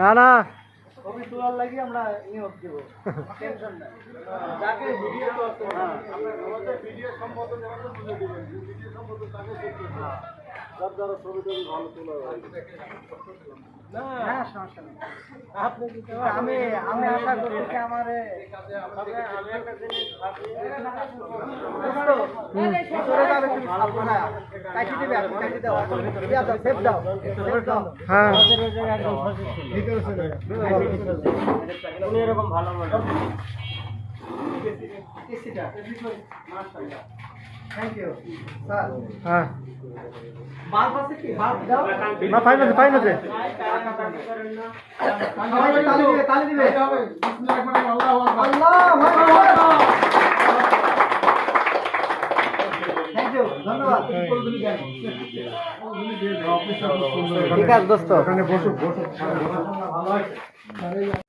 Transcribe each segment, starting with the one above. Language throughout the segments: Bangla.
না না। ছবি তোলার লাগি আমরা নিয়োগ দেব। টেনশন নাই। যাকে ভিডিও করতে আমরা ভিডিও সম্পর্কে যেমন তুলে দিবেন। ভিডিও সম্পর্কে তাকে হ্যাঁ। আমি আমি আশা করছি আমার হ্যাঁ। এরকম ভালো মনে থ্যাংক ইউ স্যার হ্যাঁ। বাল্ব আছে কি? বাল্ব দাও। না পাই না পাই না যে সবাই তালি দিবে তালি দিবে আল্লাহ থ্যাংক ইউ ধন্যবাদ। ঠিক আছে দোস্ত।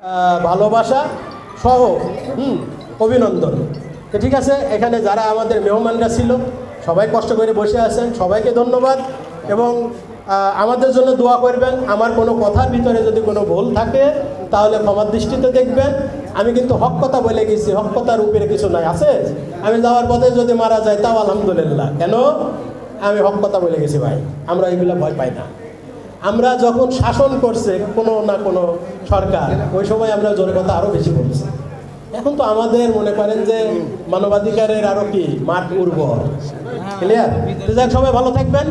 আহ, ভালোবাসা সহ হুম অভিনন্দন। তো ঠিক আছে, এখানে যারা আমাদের মেহমানরা ছিল, সবাই কষ্ট করে বসে আছেন, সবাইকে ধন্যবাদ এবং আমাদের জন্য দোয়া করবেন। আমার কোনো কথার ভিতরে যদি কোনো ভুল থাকে, তাহলে ক্ষমার দৃষ্টিতে দেখবেন। আমি কিন্তু হক কথা বলে গেছি, হক কথার উপরে কিছু নাই, আছে? আমি যাওয়ার পথে যদি মারা যায়, তাও আলহামদুলিল্লাহ। কেন? আমি হক কথা বলে গেছি ভাই, আমরা এগুলো ভয় পাই না। আমরা যখন শাসন করছে, কোনো না কোনো সরকার, ওই সময় আমরা জোরে কথা আরও বেশি বলছি। এখন তো আমাদের মনে করেন যে মানবাধিকারের আরও কি? মাঠ উর্বর। ক্লিয়ার তো যাক সবাই ভালো থাকবেন।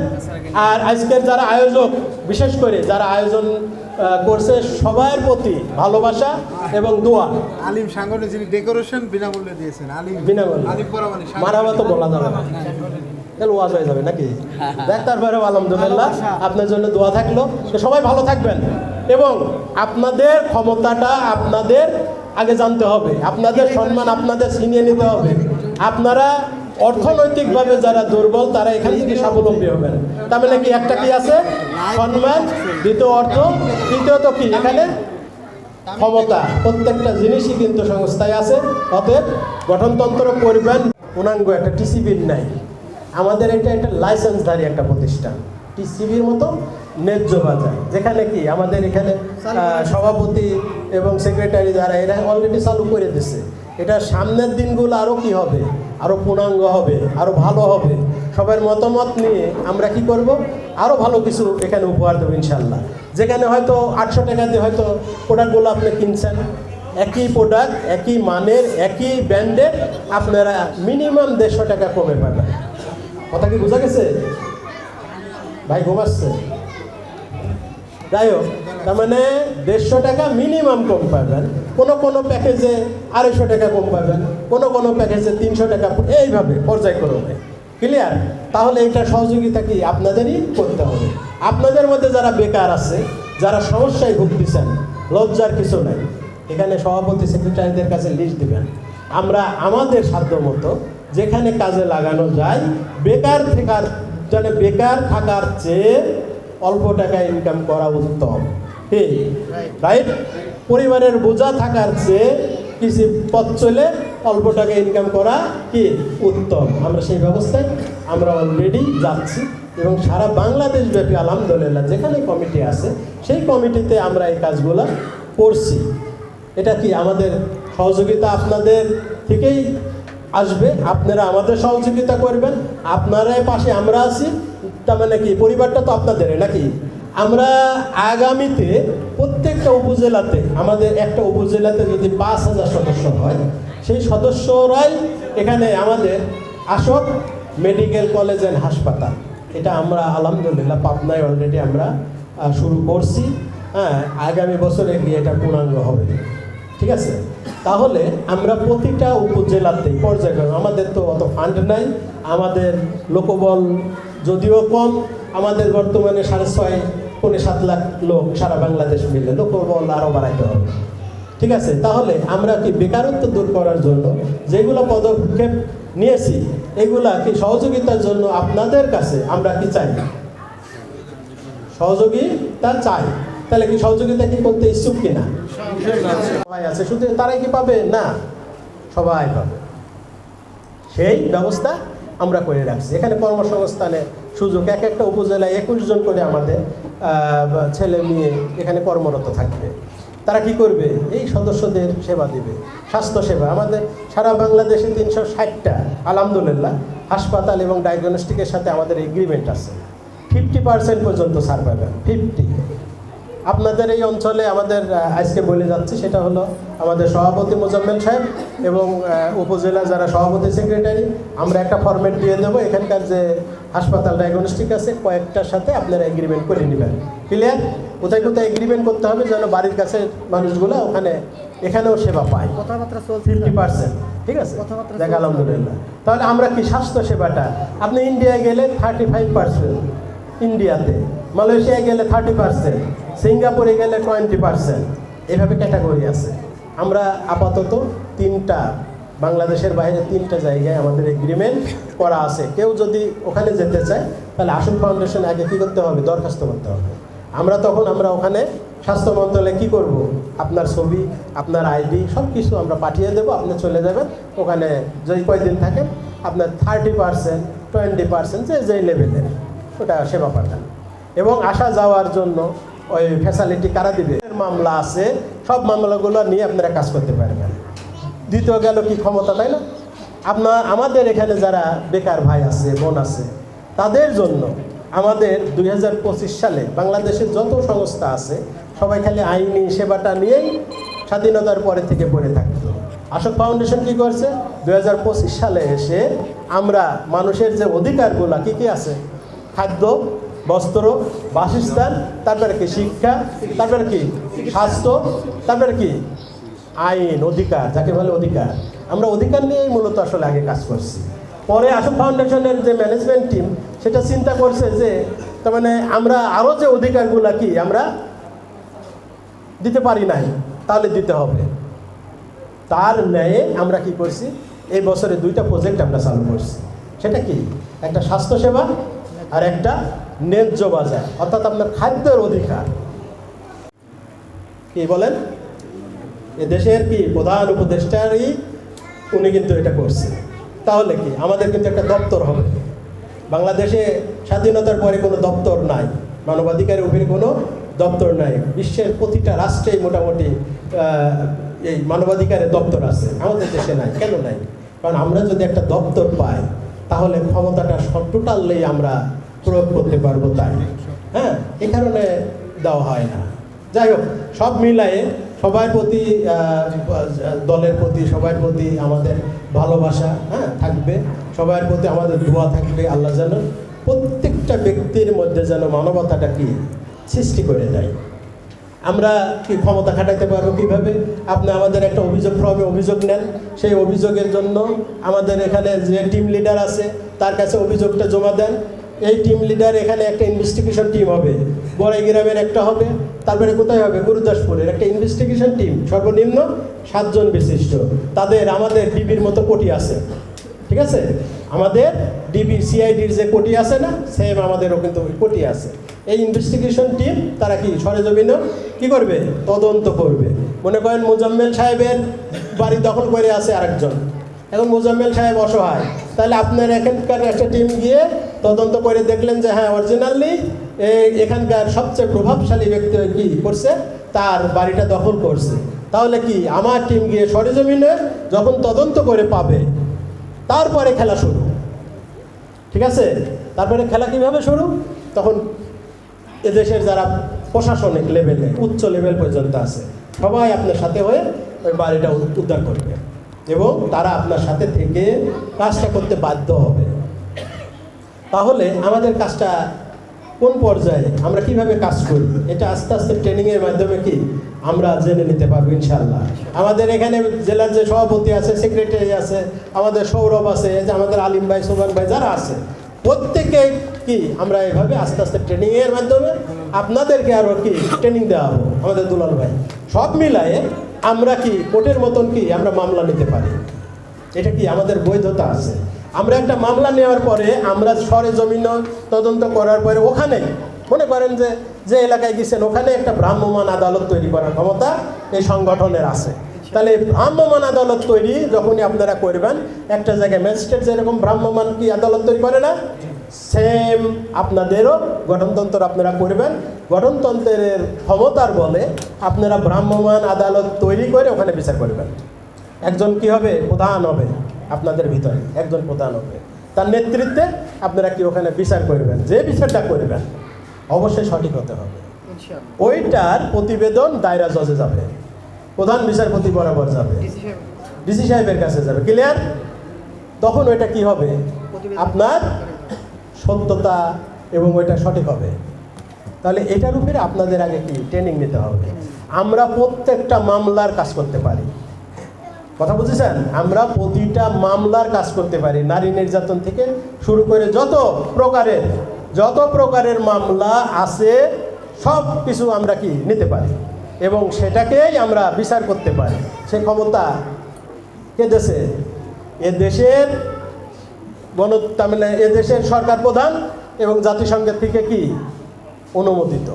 আর আজকের যারা আয়োজক বিশেষ করে যারা আয়োজন করছে সবার প্রতি ভালোবাসা এবং দোয়া। আলিম সাংগঠনিক যিনি ডেকোরেশন বিনামূল্যে দিয়েছেন আলিম। বিনামূল্যে। আলিম পরামানি মারাবা তো বলা যাবে না। তাহলে ওয়াজ হয়ে যাবে নাকি? দেখ তারপরে আলহামদুলিল্লাহ আপনার জন্য দোয়া থাকল। সবাই ভালো থাকবেন। এবং আপনাদের ক্ষমতাটা আপনাদের আগে জানতে হবে, আপনাদের সম্মান আপনাদের ছিনিয়ে নিতে হবে। আপনারা অর্থনৈতিকভাবে যারা দুর্বল, তারা এখান থেকে স্বাবলম্বী হবেন। তার মানে কি একটা কি আছে? সম্মান, দ্বিতীয় অর্থ, তৃতীয়ত কি? এখানে ক্ষমতা। প্রত্যেকটা জিনিসই কিন্তু সংস্থায় আছে। অতএব গঠনতন্ত্র করবেন পূর্ণাঙ্গ একটা টিসিবির নাই। আমাদের এটা একটা লাইসেন্সধারী একটা প্রতিষ্ঠান। টিসিবির মতো ন্যায্য বাজার। যেখানে কি আমাদের এখানে সভাপতি এবং সেক্রেটারি যারা এরা অলরেডি চালু করে দিছে এটা সামনের দিনগুলো আরও কি হবে? আরও পূর্ণাঙ্গ হবে আরও ভালো হবে। সবার মতামত নিয়ে আমরা কি করব? আরও ভালো কিছু এখানে উপহার দেবো ইনশাল্লাহ যেখানে হয়তো আটশো টাকা দিয়ে হয়তো প্রোডাক্টগুলো আপনি কিনছেন। একই প্রোডাক্ট একই মানের একই ব্র্যান্ডের আপনারা মিনিমাম দেড়শো টাকা কমে পাবেন। কথা কি বোঝা গেছে? ভাই ঘুমাচ্ছে? যাই হোক, তার মানে দেড়শো টাকা মিনিমাম কম পাবেন। কোনো কোনো প্যাকেজে আড়াইশো টাকা কম পাবেন, কোনো কোনো প্যাকেজে তিনশো টাকা এইভাবে পর্যায়ক্রমে। ক্লিয়ার তাহলে এটা সহযোগিতা কি? আপনাদেরই করতে হবে। আপনাদের মধ্যে যারা বেকার আছে, যারা সমস্যায় ভুগতেছেন, লজ্জার কিছু নাই, এখানে সভাপতি সেক্রেটারিদের কাছে লিস্ট দিবেন। আমরা আমাদের সাধ্য মতো যেখানে কাজে লাগানো যায়, বেকার থাকার যেন বেকার থাকার চেয়ে অল্প টাকা ইনকাম করা উত্তম। ঠিক? রাইট পরিবারের বোঝা থাকার চেয়ে কিছু পথ চলে অল্প টাকা ইনকাম করা কি? উত্তম। আমরা সেই ব্যবস্থায় আমরা অলরেডি যাচ্ছি এবং সারা বাংলাদেশ ব্যাপী আলহামদুলিল্লাহ যেখানে কমিটি আছে, সেই কমিটিতে আমরা এই কাজগুলো করছি। এটা কি আমাদের সহযোগিতা আপনাদের থেকেই আসবে? আপনারা আমাদের সহযোগিতা করবেন। আপনারাই পাশে আমরা আছি। তার মানে কি? পরিবারটা তো আপনাদের নাকি? আমরা আগামীতে প্রত্যেকটা উপজেলাতে, আমাদের একটা উপজেলাতে যদি পাঁচ হাজার সদস্য হয়, সেই সদস্যরাই এখানে আমাদের আসক মেডিকেল কলেজ অ্যান্ড হাসপাতাল। এটা আমরা আলহামদুলিল্লাহ পাবনায় অলরেডি আমরা শুরু করছি। হ্যাঁ আগামী বছরে গিয়ে এটা পূর্ণাঙ্গ হবে। ঠিক আছে? তাহলে আমরা প্রতিটা উপজেলাতে পর্যায়ক্রমে, আমাদের তো অত ফান্ড নাই, আমাদের লোকবল যদিও কম, আমাদের বর্তমানে সাড়ে ছয়, পৌনে সাত লাখ লোক সারা বাংলাদেশ মিলে। লোকবল আরও বাড়াইতে হবে। ঠিক আছে? তাহলে আমরা কি বেকারত্ব দূর করার জন্য যেগুলো পদক্ষেপ নিয়েছি, এগুলা কি সহযোগিতার জন্য আপনাদের কাছে আমরা কি চাই? সহযোগিতা চাই। তাহলে কি সহযোগিতা কি করতে ইচ্ছুক কিনা? সবাই আছে। শুধু তারাই কি পাবে? না, সবাই পাবে। সেই ব্যবস্থা আমরা করে রাখছি। এখানে কর্মসংস্থানের সুযোগ, এক একটা উপজেলায় একুশ জন করে আমাদের ছেলে মেয়ে এখানে কর্মরত থাকবে। তারা কি করবে? এই সদস্যদের সেবা দিবে। স্বাস্থ্য সেবা। আমাদের সারা বাংলাদেশে তিনশো ষাটটা, আলহামদুলিল্লাহ, হাসপাতাল এবং ডায়াগনস্টিকের সাথে আমাদের এগ্রিমেন্ট আছে। ফিফটি পার্সেন্ট পর্যন্ত ছাড় পাবেন ফিফটি আপনাদের এই অঞ্চলে আমাদের আজকে বলে যাচ্ছি সেটা হলো আমাদের সভাপতি মোজাম্মেল সাহেব এবং উপজেলা যারা সভাপতি সেক্রেটারি আমরা একটা ফরম্যাট দিয়ে দেবো। এখানকার যে হাসপাতাল ডায়াগনস্টিক আছে কয়েকটার সাথে আপনারা এগ্রিমেন্ট করে নেবেন। ক্লিয়ার কোথায় কোথায় এগ্রিমেন্ট করতে হবে যেন বাড়ির কাছে মানুষগুলো ওখানে এখানেও সেবা পায়। কথাবার্তা চলছে। ফিফটি পার্সেন্ট ঠিক আছে? কথাবার্তা দেখ আলহামদুলিল্লাহ। তাহলে আমরা কি স্বাস্থ্য সেবাটা? আপনি ইন্ডিয়ায় গেলে থার্টি ফাইভ পার্সেন্ট ইন্ডিয়াতে মালয়েশিয়ায় গেলে থার্টি পার্সেন্ট সিঙ্গাপুরে গেলে টোয়েন্টি পার্সেন্ট এভাবে ক্যাটাগরি আছে। আমরা আপাতত তিনটা, বাংলাদেশের বাইরে তিনটা জায়গায় আমাদের এগ্রিমেন্ট করা আছে। কেউ যদি ওখানে যেতে চায়, তাহলে আসল ফাউন্ডেশন আগে কী করতে হবে? দরখাস্ত করতে হবে। আমরা তখন, আমরা ওখানে স্বাস্থ্য মন্ত্রণালয়ে কী করব? আপনার ছবি, আপনার আইডি সব কিছু আমরা পাঠিয়ে দেবো, আপনি চলে যাবেন। ওখানে যদি কয়দিন থাকেন, আপনার থার্টি পার্সেন্ট টোয়েন্টি পার্সেন্ট যে যেই লেভেলের ওটা সেবা পাঠান এবং আসা যাওয়ার জন্য ওই ফ্যাসিলিটি কারা দিবে? মামলা আছে, সব মামলাগুলো নিয়ে আপনারা কাজ করতে পারবেন। দ্বিতীয় গেল কি ক্ষমতা, তাই না? আপনার, আমাদের এখানে যারা বেকার ভাই আছে, বোন আছে, তাদের জন্য আমাদের দুই হাজার পঁচিশ সালে বাংলাদেশের যত সংস্থা আছে, সবাই খালি আইনি সেবাটা নিয়েই স্বাধীনতার পরে থেকে পড়ে থাকতো। আশোক ফাউন্ডেশন কি করছে? দুই হাজার পঁচিশ সালে এসে আমরা মানুষের যে অধিকারগুলো, কি কি আছে? খাদ্য বস্ত্র, বাসস্থান, তারপরে কি শিক্ষা, তারপরে কি স্বাস্থ্য, তারপরে কি আইন, অধিকার, যাকে বলে অধিকার। আমরা অধিকার নিয়েই মূলত আসলে আগে কাজ করছি। পরে আশোক ফাউন্ডেশনের যে ম্যানেজমেন্ট টিম সেটা চিন্তা করছে যে, তার মানে আমরা আরও যে অধিকারগুলো কি আমরা দিতে পারি নাই, তাহলে দিতে হবে। তার ন্যায়ে আমরা কি করছি, এই বছরে দুইটা প্রজেক্ট আমরা চালু করছি। সেটা কি? একটা স্বাস্থ্যসেবা আর একটা ন্যায্য বাজার, অর্থাৎ আপনার খাদ্যের অধিকার। কি বলেন? এ দেশের কি প্রধান উপদেষ্টারই উনি কিন্তু এটা করছে তাহলে কি? আমাদের কিন্তু একটা দপ্তর হবে। বাংলাদেশে স্বাধীনতার পরে কোনো দপ্তর নাই। মানবাধিকারের উপরে কোনো দপ্তর নাই। বিশ্বের প্রতিটা রাষ্ট্রেই মোটামুটি এই মানবাধিকারের দপ্তর আছে। আমাদের দেশে নাই। কেন নাই? কারণ আমরা যদি একটা দপ্তর পাই, তাহলে ক্ষমতাটা টোটাললেই আমরা প্রয়োগ করতে পারব তাই। হ্যাঁ এ কারণে দেওয়া হয় না। যাই হোক, সব মিলায়ে সবার প্রতি দলের প্রতি, সবার প্রতি আমাদের ভালোবাসা হ্যাঁ থাকবে। সবার প্রতি আমাদের দোয়া থাকবে আল্লাহ যেন প্রত্যেকটা ব্যক্তির মধ্যে যেন মানবতাটা কি? সৃষ্টি করে দেয়। আমরা কি ক্ষমতা খাটাইতে পারব কীভাবে? আপনি আমাদের একটা অভিযোগ, ফর্মে অভিযোগ নেন। সেই অভিযোগের জন্য আমাদের এখানে যে টিম লিডার আছে, তার কাছে অভিযোগটা জমা দেন। এই টিম লিডার এখানে একটা ইনভেস্টিগেশন টিম হবে। বড়াই গ্রামের একটা হবে, তারপরে কোথায় হবে? গুরুদাসপুরের একটা ইনভেস্টিগেশন টিম সর্বনিম্ন সাতজন বিশিষ্ট। তাদের, আমাদের ডিবির মতো কোটি আছে। ঠিক আছে? আমাদের ডিবি সিআইডির যে কোটি আছে না সেম আমাদেরও কিন্তু কোটি আছে। এই ইনভেস্টিগেশন টিম তারা কি সরেজমিনও কি করবে? তদন্ত করবে। মনে করেন মোজাম্মেল সাহেবের বাড়ি দখল করে আছে আরেকজন। এখন মোজাম্মেল সাহেব অসহায়। তাহলে আপনার এখানকার একটা টিম গিয়ে তদন্ত করে দেখলেন যে হ্যাঁ অরিজিনালি এখানকার সবচেয়ে প্রভাবশালী ব্যক্তি কি করছে? তার বাড়িটা দখল করছে। তাহলে কি আমার টিম গিয়ে সরেজমিনে যখন তদন্ত করে পাবে, তারপরে খেলা শুরু। ঠিক আছে? তারপরে খেলা কীভাবে শুরু? তখন এদেশের যারা প্রশাসনিক লেভেলে উচ্চ লেভেল পর্যন্ত আছে, সবাই আপনার সাথে হয়ে ওই বাড়িটা উদ্ধার করবে। এবং তারা আপনার সাথে থেকে কাজটা করতে বাধ্য হবে। তাহলে আমাদের কাজটা কোন পর্যায়ে? আমরা কীভাবে কাজ করি? এটা আস্তে আস্তে ট্রেনিংয়ের মাধ্যমে কি আমরা জেনে নিতে পারব ইনশাল্লাহ আমাদের এখানে জেলার যে সভাপতি আছে সেক্রেটারি আছে, আমাদের সৌরভ আছে যে আমাদের আলিম ভাই, সোমান ভাই যারা আছে, প্রত্যেকে কি আমরা এভাবে আস্তে আস্তে ট্রেনিংয়ের মাধ্যমে আপনাদেরকে আরও কি ট্রেনিং দেওয়া হব, আমাদের দুলাল ভাই। সব মিলায়ে আমরা কি কোর্টের মতন কি আমরা মামলা নিতে পারি? এটা কি আমাদের বৈধতা আছে? আমরা একটা মামলা নেওয়ার পরে আমরা সরেজমিন তদন্ত করার পরে ওখানে মনে করেন যে যে এলাকায় গেছেন, ওখানে একটা ভ্রাম্যমান আদালত তৈরি করার ক্ষমতা এই সংগঠনের আছে। তাহলে এই ভ্রাম্যমাণ আদালত তৈরি যখনই আপনারা করবেন একটা জায়গায় ম্যাজিস্ট্রেট যেরকম ভ্রাম্যমান কি আদালত তৈরি করে না সেম আপনাদেরও গঠনতন্ত্র আপনারা করবেন। গঠনতন্ত্রের ক্ষমতার বলে আপনারা ভ্রাম্যমান আদালত তৈরি করে ওখানে বিচার করবেন। একজন কি হবে? প্রধান হবে আপনাদের ভিতরে। একজন প্রধান হবে। তার নেতৃত্বে আপনারা কি ওখানে বিচার করবেন? যে বিচারটা করবেন অবশ্যই সঠিক হতে হবে। ওইটার প্রতিবেদন দায়রা জজে যাবে। প্রধান বিচারপতি বরাবর যাবে। ডিসি সাহেবের কাছে যাবে। ক্লিয়ার? তখন ওইটা কি হবে? আপনার সত্যতা এবং ওইটা সঠিক হবে। তাহলে এটার উপরে আপনাদের আগে কি? ট্রেনিং নিতে হবে। আমরা প্রত্যেকটা মামলার কাজ করতে পারি। কথা বুঝেছেন? আমরা প্রতিটা মামলার কাজ করতে পারি। নারী নির্যাতন থেকে শুরু করে যত প্রকারের যত প্রকারের মামলা আছে সব কিছু আমরা কি নিতে পারি? এবং সেটাকেই আমরা বিচার করতে পারি। সে ক্ষমতা কে দেশে? এ দেশের গণ, তার মানে এ দেশের সরকার প্রধান এবং জাতিসংঘের থেকে কি? অনুমোদিত।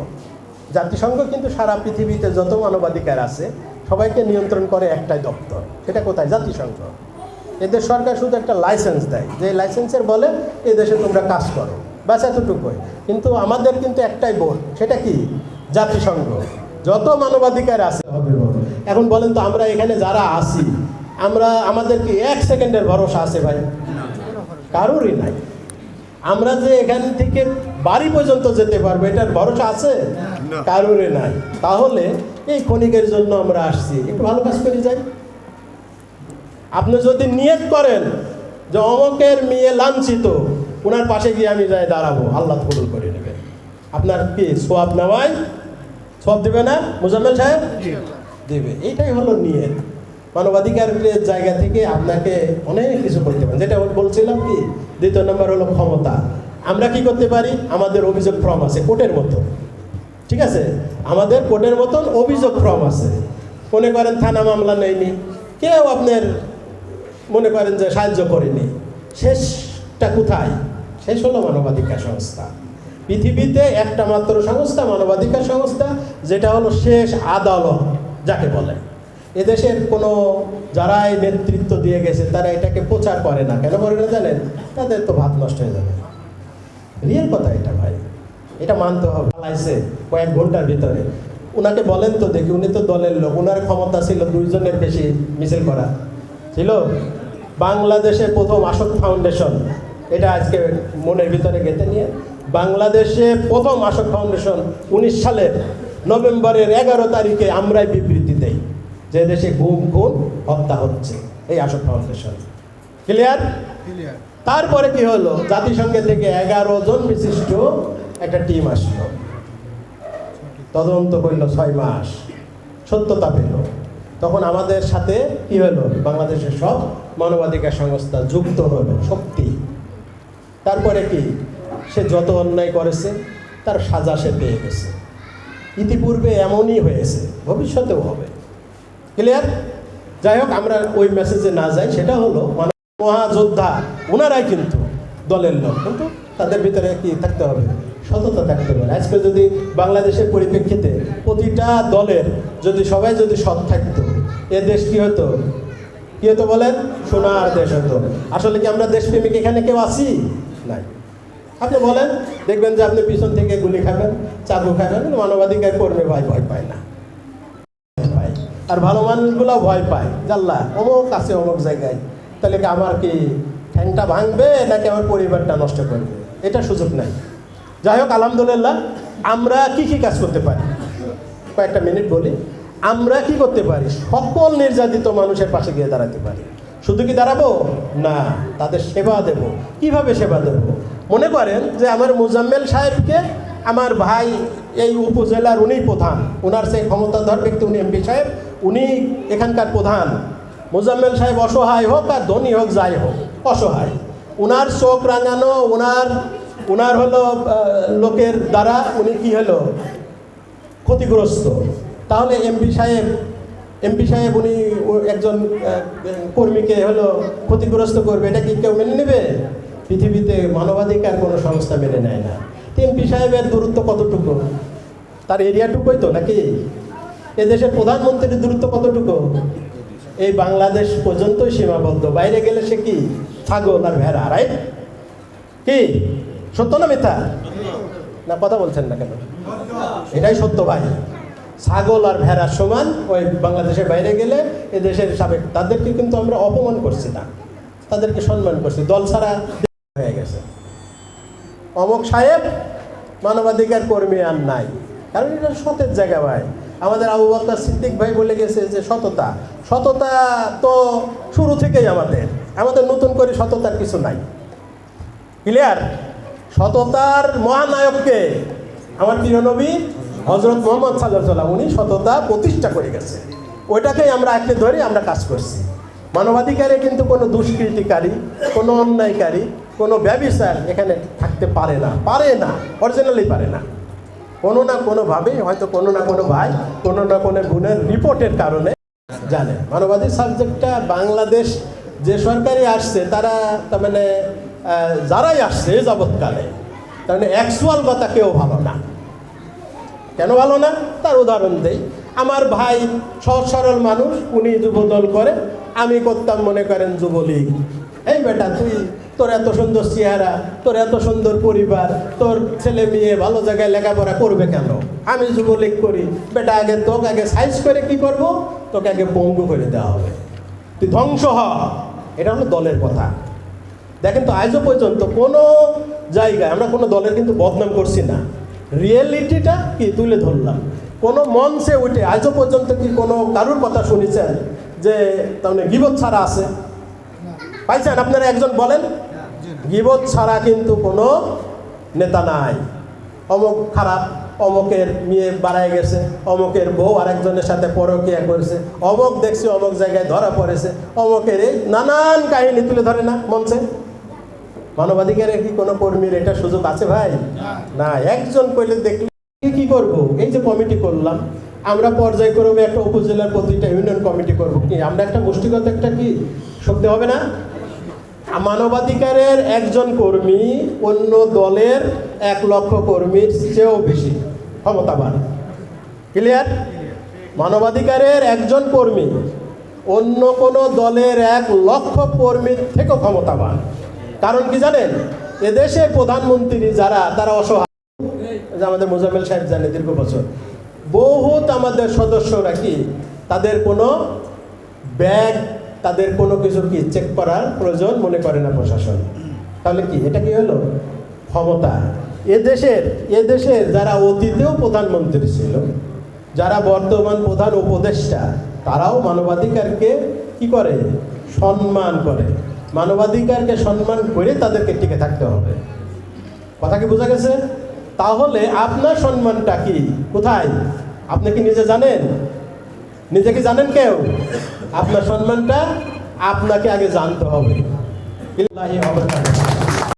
জাতিসংঘ কিন্তু সারা পৃথিবীতে যত মানবাধিকার আছে, সবাইকে নিয়ন্ত্রণ করে একটাই দপ্তর। সেটা কোথায়? জাতিসংঘ। এদের সরকার শুধু একটা লাইসেন্স দেয়। যে লাইসেন্সের বলে, এ দেশে তোমরা কাজ করো। ব্যাস এতটুকুই। কিন্তু আমাদের কিন্তু একটাই বোর্ড সেটা কি? জাতিসংঘ। যত মানবাধিকার আছে হবে এখন বলেন তো আমরা এখানে যারা আছি আমরা আমাদের কি এক সেকেন্ডের ভরসা আছে ভাই? কারোরই নাই। আমরা যে এখান থেকে বাড়ি পর্যন্ত যেতে পারব এটার ভরসা আছে? কারোরই নাই। তাহলে এই ক্ষণিকের জন্য আমরা আসছি। একটু ভালো কাজ করে যাই। আপনি যদি নিয়ত করেন যে অমকের মেয়ে লাঞ্ছিত ওনার পাশে গিয়ে আমি যাই দাঁড়াবো। আল্লাহ কবুল করে নেবে আপনার কি সোয়াব নেওয়াই সোয়াব দেবে না? মুজাম্মেল সাহেব? দেবে। এইটাই হলো নিয়ত। মানবাধিকারের জায়গা থেকে আপনাকে অনেক কিছু করতে পারেন যেটা বলছিলাম কি দ্বিতীয় নম্বর হলো ক্ষমতা। আমরা কি করতে পারি? আমাদের অভিযোগ ফর্ম আছে কোর্টের মতো ঠিক আছে? আমাদের কোর্টের মতন অভিযোগ ফর্ম আছে। মনে করেন থানা মামলা নেয়নি। কেউ আপনার মনে করেন যে সাহায্য করেনি। শেষটা কোথায়? শেষ হলো মানবাধিকার সংস্থা। পৃথিবীতে একটা মাত্র সংস্থা মানবাধিকার সংস্থা যেটা হলো শেষ আদালত, যাকে বলে। এদেশের কোনো যারাই নেতৃত্ব দিয়ে গেছে, তারা এটাকে প্রচার করে না। কেন করে না জানেন? তাদের তো ভাত নষ্ট হয়ে যাবে। রিয়েল কথা এটা ভাই। এটা মানতে হবে। পালাইছে কয়েক ঘণ্টার ভিতরে। ওনাকে বলেন তো দেখি, উনি তো দলের লোক। ওনার ক্ষমতা ছিল দুইজনের বেশি মিছিল করা। ছিল বাংলাদেশের প্রথম আসক ফাউন্ডেশন। এটা আজকে মনের ভিতরে গেঁথে নিয়ে। বাংলাদেশে প্রথম আসক ফাউন্ডেশন উনিশ সালের নভেম্বরের এগারো তারিখে আমরাই বিবৃতি দেই যে দেশে গুম খুন হত্যা হচ্ছে। এই আশোক ফাউন্ডেশন ক্লিয়ার ক্লিয়ার তারপরে কি হলো? জাতিসংঘের থেকে এগারো জন বিশিষ্ট একটা টিম আসলো। তদন্ত করল ছয় মাস। সত্যতা পেল। তখন আমাদের সাথে কি হলো? বাংলাদেশের সব মানবাধিকার সংস্থা যুক্ত হলো শক্তি। তারপরে কি? সে যত অন্যায় করেছে তার সাজা সে পেয়ে গেছে। ইতিপূর্বে এমনই হয়েছে, ভবিষ্যতেও হবে। ক্লিয়ার যাই হোক, আমরা ওই মেসেজে না যাই, সেটা হলো মহাযোদ্ধা ওনারাই কিন্তু দলের লোক, কিন্তু তাদের ভিতরে কি থাকতে হবে? সততা থাকতে হবে। আজকে যদি বাংলাদেশের পরিপ্রেক্ষিতে প্রতিটা দলের যদি, সবাই যদি সৎ থাকতো, এ দেশ কি হতো? কি হতো বলেন? সোনার দেশ হতো। আসলে কি আমরা দেশপ্রেমিক এখানে কেউ আছি? নাই। আপনি বলেন, দেখবেন যে আপনি পিছন থেকে গুলি খাবেন, চাকু খাবেন, মানবাধিকার কর্মী ভাই ভয় পায় না। আর ভালো মানুষগুলো ভয় পায়। জাল্লা, অমুক আছে অমুক জায়গায়। তাহলে কি আমার কি ঠ্যাংটা ভাঙবে, নাকি আমার পরিবারটা নষ্ট করবে? এটা সুযোগ নাই। যাই হোক, আলহামদুলিল্লাহ, আমরা কি কি কাজ করতে পারি? কয়েকটা মিনিট বলি। আমরা কি করতে পারি? সকল নির্যাতিত মানুষের পাশে গিয়ে দাঁড়াতে পারি। শুধু কি দাঁড়াবো? না, তাদের সেবা দেব। কীভাবে সেবা দেব? মনে করেন যে আমার মুজাম্মেল সাহেবকে আমার ভাই এই উপজেলার উনি প্রধান ওনার সেই ক্ষমতাধর ব্যক্তি উনি এমপি সাহেব, উনি এখানকার প্রধান। মুজাম্মেল সাহেব অসহায় হোক আর ধনী হোক, যাই হোক, অসহায়। ওনার চোখ রাঙানো ওনার ওনার হলো লোকের দ্বারা উনি কি হলো? ক্ষতিগ্রস্ত। তাহলে এমপি সাহেব এমপি সাহেব উনি একজন কর্মীকে হলো ক্ষতিগ্রস্ত করবে, এটা কি কেউ মেনে নেবে? পৃথিবীতে মানবাধিকার কোনো সংস্থা মেনে নেয় না। এমপি সাহেবের দূরত্ব কতটুকু? তার এরিয়াটুকুই তো নাকি? এদেশের প্রধানমন্ত্রীর দূরত্ব কতটুকু? এই বাংলাদেশ পর্যন্তই সীমাবদ্ধ। বাইরে গেলে সে কি? ছাগল আর ভেড়া রাইট কি? সত্য না মিথ্যা? না, কথা বলছেন না কেন? এটাই সত্য ভাই। ছাগল আর ভেড়ার সমান, ওই বাংলাদেশের বাইরে গেলে এদেশের সাবেক তাদেরকে কিন্তু আমরা অপমান করছি না। তাদেরকে সম্মান করছি। দল ছাড়া হয়ে গেছে। অমক সাহেব মানবাধিকার কর্মী আর নাই। কারণ এটা সতের জায়গা ভাই। আমাদের আবু বক্কর সিদ্দিক ভাই বলে গেছে যে সততা। সততা তো শুরু থেকেই আমাদের। আমাদের নতুন করে সততার কিছু নাই। ক্লিয়ার সততার মহানায়ককে আমার প্রিয় নবী হজরত মোহাম্মদ সাল্লাহ উনি সততা প্রতিষ্ঠা করে গেছে। ওইটাকেই আমরা আঁকড়ে ধরে আমরা কাজ করছি। মানবাধিকারে কিন্তু কোনো দুষ্কৃতিকারী, কোনো অন্যায়কারী কোনো ব্যবসার এখানে থাকতে পারে না পারে না অরিজিনালি পারে না। কোনো না কোনোভাবে, হয়তো কোনো না কোনো ভাই, কোনো না কোনো গুণের রিপোর্টের কারণে জানে। মানবাধিক সাবজেক্টটা বাংলাদেশ যে সরকারি আসছে, তারা তার মানে যারাই আসছে যাবৎকালে, তার মানে অ্যাকচুয়াল কথা কেউ ভালো না। কেন ভালো না? তার উদাহরণ দেই। আমার ভাই সহজ সরল মানুষ, উনি যুবদল করে, আমি করতাম মনে করেন যুবলীগ। এই বেটা, তুই তোর এত সুন্দর চেহারা, তোর এত সুন্দর পরিবার, তোর ছেলে মেয়ে ভালো জায়গায় লেখাপড়া করবে কেন? আমি যুবলীগ করি, বেটা আগে তোকে আগে সাইজ করে কি করব? তোকে আগে পঙ্গু করে দেওয়া হবে। তুই ধ্বংস হ। এটা হলো দলের কথা। দেখেন তো আজও পর্যন্ত কোনো জায়গায় আমরা কোনো দলের কিন্তু বদনাম করছি না। রিয়েলিটিটা কি তুলে ধরলাম। কোনো মঞ্চে উঠে আজও পর্যন্ত কি কোনো কারুর কথা শুনেছেন যে তার মানে গিবত ছাড়া আছে? পাইছেন? আপনারা একজন বলেন। গিবত ছাড়া কিন্তু কোনো নেতা নাই। অমুক খারাপ, অমুকের মেয়ে বাড়ায় গেছে, অমুকের বউ আরেকজনের সাথে পরকিয়া করেছে, অমুক দেখছি অমুক জায়গায় ধরা পড়েছে, অমুকের এই নানান কাহিনী তুলে ধরে না মঞ্চে। মানবাধিকারের কি কোনো কর্মীর এটা সুযোগ আছে ভাই? না, একজন কইলে দেখলে কি করব? এই যে কমিটি করলাম, আমরা পর্যায়ক্রমে একটা উপজেলার প্রতিটা ইউনিয়ন কমিটি করব। কি, আমরা একটা গোষ্ঠীগত একটা কি? শক্তি হবে না? মানবাধিকারের একজন কর্মী অন্য দলের এক লক্ষ কর্মীর চেয়েও বেশি, ক্ষমতাবান। ক্লিয়ার মানবাধিকারের একজন কর্মী অন্য কোনো দলের এক লক্ষ কর্মীর থেকেও ক্ষমতাবান। কারণ কি জানেন? এদেশের প্রধানমন্ত্রী যারা, তারা অসহায়। আমাদের মোজাম্মেল সাহেব জানে দীর্ঘ বছর। বহুত আমাদের সদস্যরা কি? তাদের কোনো ব্যাগ তাদের কোনো কিছু কি চেক করার প্রয়োজন মনে করে না প্রশাসন? তাহলে কি? এটা কি হলো? ক্ষমতা। এদেশের এদেশের যারা অতীতেও প্রধানমন্ত্রী ছিল, যারা বর্তমান প্রধান উপদেষ্টা, তারাও মানবাধিকারকে কি করে? সম্মান করে। মানবাধিকারকে সম্মান করে তাদেরকে টিকে থাকতে হবে। কথা কি বোঝা গেছে? তাহলে আপনার সম্মানটা কি? কোথায়? আপনি কি নিজে জানেন? নিজে কি জানেন কেউ? আপনার সম্মানটা আপনাকে আগে জানতে হবে ইল্লাহি ওয়া বারাকাতুহু।